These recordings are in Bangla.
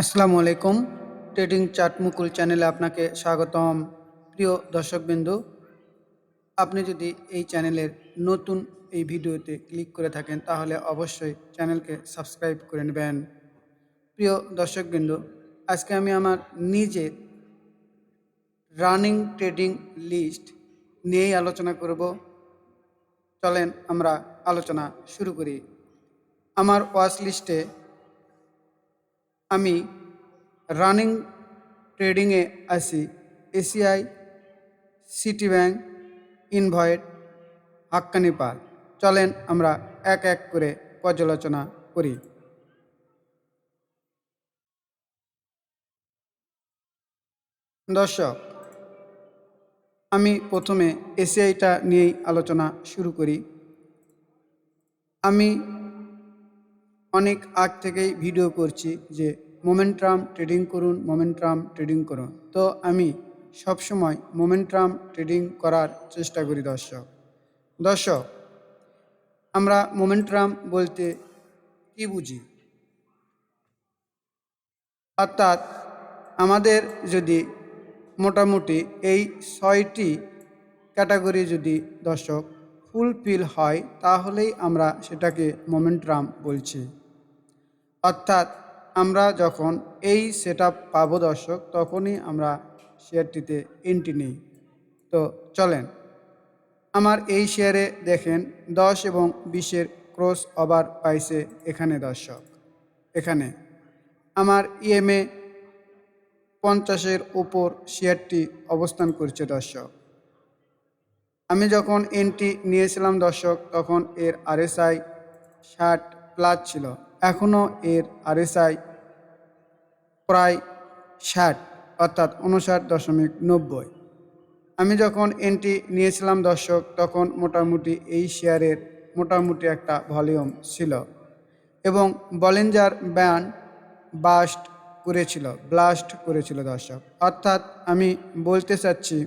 আসসালামু আলাইকুম। ট্রেডিং চার্ট মুকুল চ্যানেলে আপনাকে স্বাগতম। প্রিয় দর্শকবিন্দু, আপনি যদি এই চ্যানেলের নতুন এই ভিডিওতে ক্লিক করে থাকেন, তাহলে অবশ্যই চ্যানেলকে সাবস্ক্রাইব করে নেবেন। প্রিয় দর্শকবিন্দু, আজকে আমি আমার নিজের রানিং ট্রেডিং লিস্ট নিয়েই আলোচনা করব। চলেন আমরা আলোচনা শুরু করি। আমার ওয়াচ লিস্টে আমি রানিং ট্রেডিংয়ে আসি এসিআই, সিটি ব্যাংক ইনভয়েড হাক্কানি পাল। চলেন আমরা এক এক করে পর্যালোচনা করি। দর্শক, আমি প্রথমে এসিআইটা নিয়েই আলোচনা শুরু করি। আমি অনেক আগ থেকেই ভিডিও করছি যে মোমেন্ট্রাম ট্রেডিং করুন মোমেন্ট্রাম ট্রেডিং করুন। তো আমি সবসময় মোমেন্ট্রাম ট্রেডিং করার চেষ্টা করি দর্শক। দর্শক, আমরা মোমেন্ট্রাম বলতে কি বুঝি? অর্থাৎ আমাদের যদি মোটামুটি এই ছয়টি ক্যাটাগরি যদি দর্শক ফুলফিল হয়, তাহলেই আমরা সেটাকে মোমেন্ট্রাম বলছি। অর্থাৎ আমরা যখন এই সেট আপ পাবো দর্শক, তখনই আমরা শেয়ারটিতে এন্ট্রি নিই। তো চলেন, আমার এই শেয়ারে দেখেন দশ এবং বিশের ক্রস ওভার পাইছে এখানে দর্শক, এখানে। আমার ইএমএ পঞ্চাশের উপর শেয়ারটি অবস্থান করছে দর্শক। আমি যখন এন্ট্রি নিয়েছিলাম দর্শক, তখন এর আরএসআই ষাট প্লাস ছিল। এখনও এর আরএসআই প্রায় ষাট, অর্থাৎ উনষাট দশমিক নব্বই। আমি যখন এন্ট্রি নিয়েছিলাম দর্শক, তখন মোটামুটি এই শেয়ারের মোটামুটি একটা ভলিউম ছিল এবং বলেঞ্জার ব্যান্ড বাস্ট করেছিল, ব্লাস্ট করেছিল দর্শক। অর্থাৎ আমি বলতে চাচ্ছি,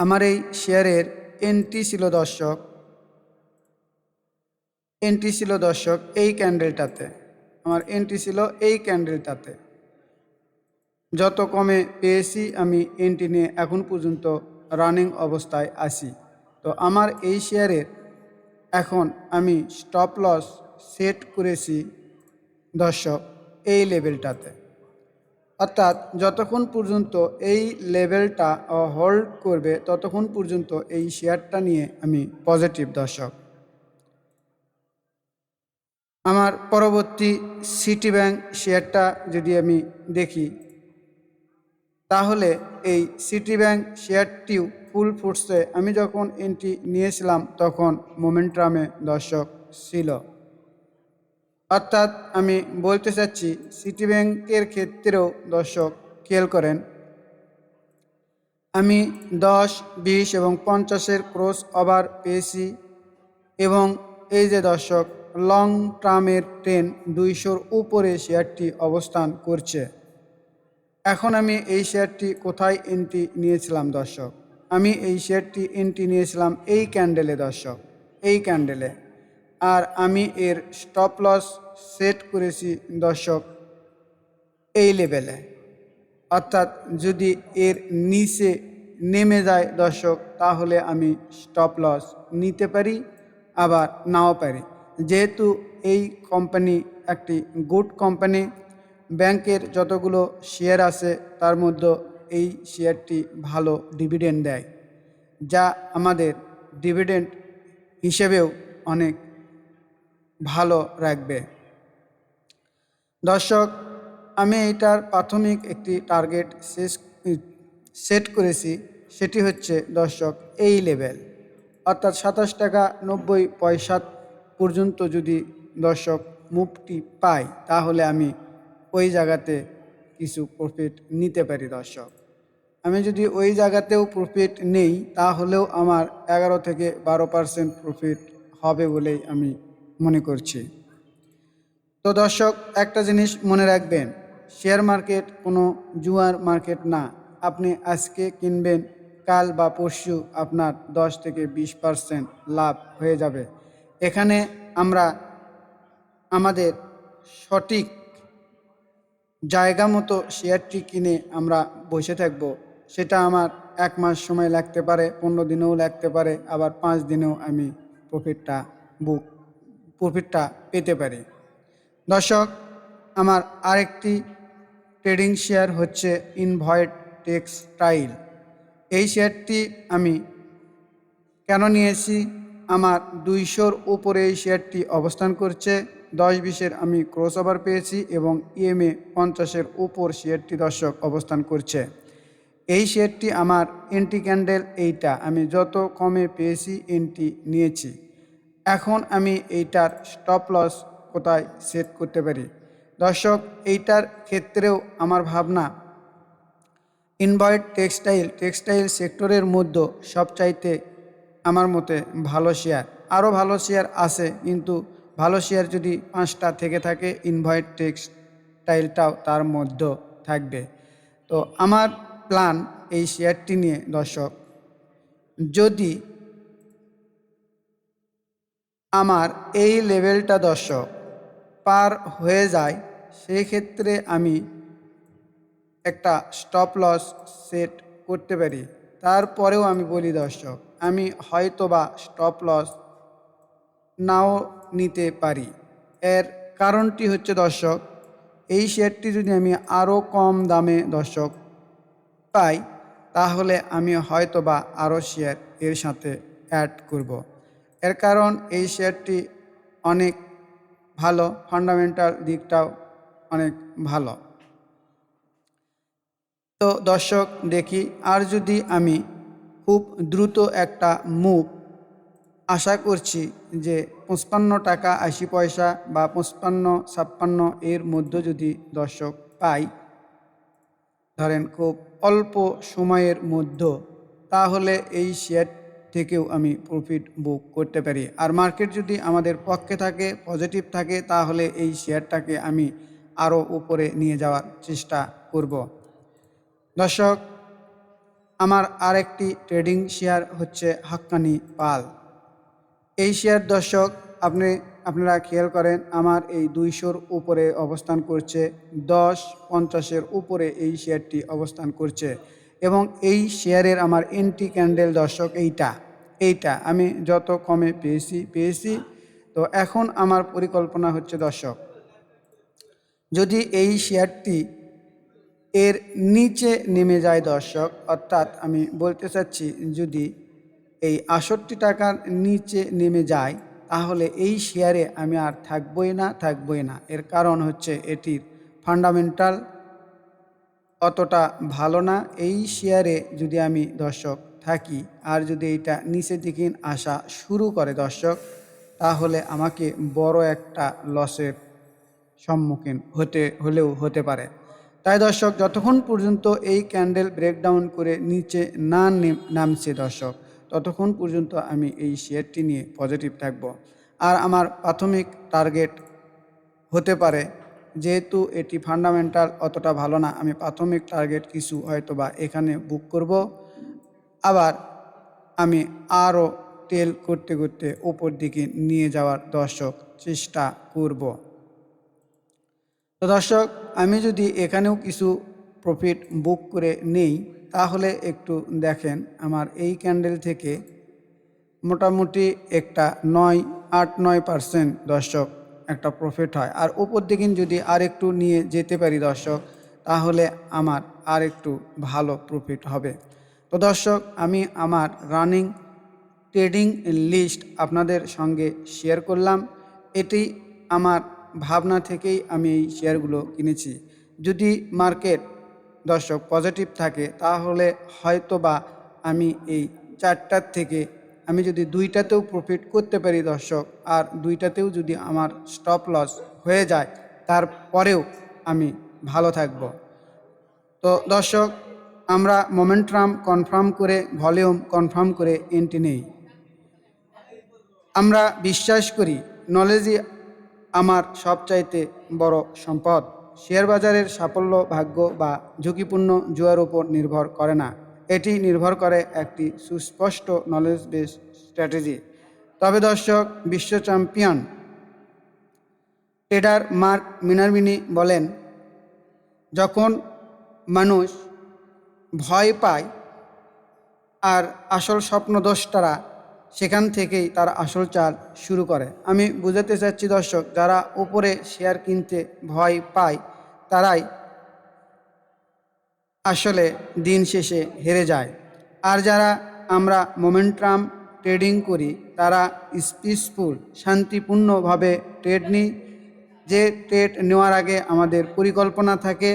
আমার এই শেয়ারের এন্ট্রি ছিল দর্শক এন্ট্রি ছিল দর্শক এই ক্যান্ডেলটাতে। আমার এন্ট্রি ছিল এই ক্যান্ডেলটাতে। যত কমে পেয়েছি আমি এন্ট্রি নিয়ে এখন পর্যন্ত রানিং অবস্থায় আছি। তো আমার এই শেয়ারের এখন আমি স্টপ লস সেট করেছি দর্শক এই লেভেলটাতে অর্থাৎ যতক্ষণ পর্যন্ত এই লেভেলটা হোল্ড করবে, ততক্ষণ পর্যন্ত এই শেয়ারটা নিয়ে আমি পজিটিভ দর্শক। আমার পরবর্তী সিটি ব্যাংক শেয়ারটা যদি আমি দেখি, তাহলে এই সিটি ব্যাংক শেয়ারটিও ফুল ফুটসে আমি যখন এন্ট্রি নিয়েছিলাম, তখন মোমেন্ট্রামে দর্শক ছিল। অর্থাৎ আমি বলতে চাচ্ছি, সিটি ব্যাংকের ক্ষেত্রেও দর্শক খেয়াল করেন, আমি দশ, বিশ এবং পঞ্চাশের ক্রস ওভার পেয়েছি এবং এই যে দর্শক লং টার্মের ট্রেন দুইশোর উপরে শেয়ারটি অবস্থান করছে। এখন আমি এই শেয়ারটি কোথায় এন্ট্রি নিয়েছিলাম, দর্শক? আমি এই শেয়ারটি এন্ট্রি নিয়েছিলাম এই ক্যান্ডেলে দর্শক। এই ক্যান্ডেলে আর আমি এর স্টপ লস সেট করেছি, দর্শক, এই লেভেলে অর্থাৎ যদি এর নিচে নেমে যায়, দর্শক, তাহলে আমি স্টপ লস নিতে পারি, আবার নাও পারি। যেহেতু এই কোম্পানি একটি গুড কোম্পানি ব্যাংকের যতগুলো শেয়ার আছে তার মধ্যে এই শেয়ারটি ভালো ডিভিডেন্ড দেয়, যা আমাদের ডিভিডেন্ড হিসেবেও অনেক ভালো রাখবে। দর্শক, আমি এইটার প্রাথমিক একটি টার্গেট শেষ সেট করেছি, সেটি হচ্ছে দর্শক এই লেভেল অর্থাৎ সাতাশ টাকা নব্বই পয়সা পর্যন্ত যদি দর্শক মুভটি পাই তাহলে আমি ওই জায়গাতে কিছু প্রফিট নিতে পারি দর্শক। আমি যদি ওই জায়গাতেও প্রফিট নেই, তাহলেও আমার এগারো থেকে বারো পার্সেন্ট প্রফিট হবে বলেই আমি মনে করছি। তো দর্শক, একটা জিনিস মনে রাখবেন শেয়ার মার্কেট কোনো জুয়ার মার্কেট না। আপনি আজকে কিনবেন, কাল বা পরশু আপনার দশ থেকে বিশ পার্সেন্ট লাভ হয়ে যাবে। এখানে আমরা আমাদের সঠিক জায়গা মতো শেয়ারটি কিনে আমরা বসে থাকব। সেটা আমার এক মাস সময় লাগতে পারে, পনেরো দিনেও লাগতে পারে, আবার পাঁচ দিনেও আমি প্রফিটটা বুক প্রফিটটা পেতে পারি। দর্শক, আমার আরেকটি ট্রেডিং শেয়ার হচ্ছে ইনভয়েড টেক্সটাইল এই শেয়ারটি আমি কেন নিয়েছি? আমার দুইশোর উপরে এই শেয়ারটি অবস্থান করছে। দশ বিশের আমি ক্রস ওভার পেয়েছি এবং ইএমএ পঞ্চাশের উপর শেয়ারটি দর্শক অবস্থান করছে। এই শেয়ারটি আমার এন্টি ক্যান্ডেল এইটা। আমি যত কমে পেয়েছি এন্টি নিয়েছি। এখন আমি এইটার স্টপ লস কোথায় সেট করতে পারি? দর্শক, এইটার ক্ষেত্রেও আমার ভাবনা ইনভয়েড টেক্সটাইল টেক্সটাইল সেক্টরের মধ্যে সবচাইতে আমার মতে ভালো শেয়ার আরও ভালো শেয়ার আছে, কিন্তু ভালো শেয়ার যদি পাঁচটা থেকে থাকে ইনভয়েড টেক্সটাইলটাও তার মধ্যে থাকবে। তো আমার প্ল্যান এই শেয়ারটি নিয়ে, দর্শক, যদি আমার এই লেভেলটা দর্শক, পার হয়ে যায় সেই ক্ষেত্রে আমি একটা স্টপ লস সেট করতে পারি। তারপরেও আমি বলি, দর্শক আমি হয়তো বা স্টপ লস নাও নিতে পারি এর কারণটি হচ্ছে, দর্শক, এই শেয়ারটি যদি আমি আরও কম দামে, দর্শক, পাই, তাহলে আমি হয়তো বা আরও শেয়ার এর সাথে অ্যাড করব। এর কারণ, এই শেয়ারটি অনেক ভালো ফান্ডামেন্টাল দিকটাও অনেক ভালো তো, দর্শক, দেখি, আর যদি আমি খুব দ্রুত একটা মুভ আশা করছি যে পঁচপান্ন টাকা আশি পয়সা বা পঁচপান্ন, ছাপ্পান্ন এর মধ্যে যদি দর্শক পাই ধরেন খুব অল্প সময়ের মধ্যে, তাহলে এই শেয়ার থেকেও আমি প্রফিট বুক করতে পারি। আর মার্কেট যদি আমাদের পক্ষে থাকে পজিটিভ থাকে, তাহলে এই শেয়ারটাকে আমি আরও উপরে নিয়ে যাওয়ার চেষ্টা করব। দর্শক আমার আরেকটি ট্রেডিং শেয়ার হচ্ছে হাক্কানি পাল। এই শেয়ার দর্শক, আপনি, আপনারা খেয়াল করেন, আমার এই দুইশোর উপরে অবস্থান করছে, দশ, পঞ্চাশের উপরে এই শেয়ারটি অবস্থান করছে এবং এই শেয়ারের আমার এন্টি ক্যান্ডেল দর্শক এইটা এইটা আমি যত কমে পেয়েছি পেয়েছি। তো এখন আমার পরিকল্পনা হচ্ছে দর্শক, যদি এই শেয়ারটি এর নিচে নেমে যায় দর্শক। অর্থাৎ আমি বলতে চাচ্ছি, যদি এই আষট্টি টাকার নিচে নেমে যায়, তাহলে এই শেয়ারে আমি আর থাকবই না থাকবই না। এর কারণ হচ্ছে এটির ফান্ডামেন্টাল অতটা ভালো না। এই শেয়ারে যদি আমি দর্শক থাকি, আর যদি এইটা নিচে দিকে আসা শুরু করে দর্শক, তাহলে আমাকে বড় একটা লসের সম্মুখীন হতে, হলেও হতে পারে। তাই দর্শক, যতক্ষণ পর্যন্ত এই ক্যান্ডেল ব্রেকডাউন করে নিচে না নামছে দর্শক, ততক্ষণ পর্যন্ত আমি এই শেয়ারটি নিয়ে পজিটিভ থাকব। আর আমার প্রাথমিক টার্গেট হতে পারে, যেহেতু এটি ফান্ডামেন্টাল অতটা ভালো না, আমি প্রাথমিক টার্গেট কিছু হয়তো বা এখানে বুক করব। আবার আমি আরও তেল করতে করতে ওপর দিকে নিয়ে যাওয়ার দর্শক, চেষ্টা করব। তো দর্শক, আমি যদি এখানেও কিছু প্রফিট বুক করে নেই, তাহলে একটু দেখেন আমার এই ক্যান্ডেল থেকে মোটামুটি একটা নয়, আট, নয় পার্সেন্ট দর্শক একটা প্রফিট হয়। আর উপর দিকে যদি আর একটু নিয়ে যেতে পারি দর্শক, তাহলে আমার আর একটু ভালো প্রফিট হবে। তো দর্শক, আমি আমার রানিং ট্রেডিং লিস্ট আপনাদের সঙ্গে শেয়ার করলাম। এটি আমার ভাবনা থেকেই আমি এই শেয়ারগুলো কিনেছি। যদি মার্কেট দর্শক পজিটিভ থাকে, তাহলে হয়তো বা আমি এই চারটার থেকে আমি যদি দুইটাতেও প্রফিট করতে পারি দর্শক, আর দুইটাতেও যদি আমার স্টপ লস হয়ে যায়, তারপরেও আমি ভালো থাকব। তো দর্শক, আমরা মোমেন্ট্রাম কনফার্ম করে ভলিউম কনফার্ম করে এন্ট্রি নেই। আমরা বিশ্বাস করি নলেজই আমার সবচাইতে বড় সম্পদ। শেয়ার বাজারের সাফল্য, ভাগ্য বা ঝুঁকিপূর্ণ জুয়ার উপর নির্ভর করে না। এটি নির্ভর করে একটি সুস্পষ্ট নলেজ বেস স্ট্র্যাটেজি তবে দর্শক, বিশ্ব চ্যাম্পিয়ন ট্রেডার মার্ক মিনারমিনি বলেন, যখন মানুষ ভয় পায় আর আসল স্বপ্নদোষটারা সেখান থেকেই তার আসল চাল শুরু করে। আমি বুঝাতে চাচ্ছি, দর্শক, যারা উপরে শেয়ার কিনতে ভয় পায়, তারাই আসলে দিন শেষে হেরে যায়। আর যারা আমরা মোমেন্ট্রাম ট্রেডিং করি, তারা পিসফুল শান্তিপূর্ণভাবে ট্রেড নিই। যে ট্রেড নেওয়ার আগে আমাদের পরিকল্পনা থাকে,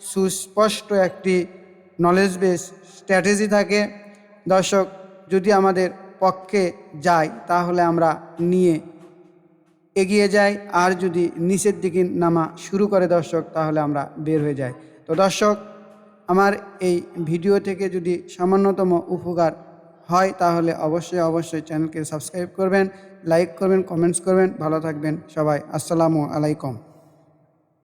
সুস্পষ্ট একটি নলেজ বেস স্ট্র্যাটেজি থাকে। দর্শক, যদি আমাদের পক্ষে যায় তাহলে আমরা নিয়ে এগিয়ে যাই। আর যদি নিচের দিকে নামা শুরু করে দর্শক, তাহলে আমরা বের হয়ে যাই। তো দর্শক, আমার এই ভিডিও থেকে যদি সামান্যতম উপকার হয়, তাহলে অবশ্যই অবশ্যই চ্যানেলকে সাবস্ক্রাইব করবেন, লাইক করবেন, কমেন্টস করবেন। ভালো থাকবেন সবাই। আসসালামু আলাইকুম।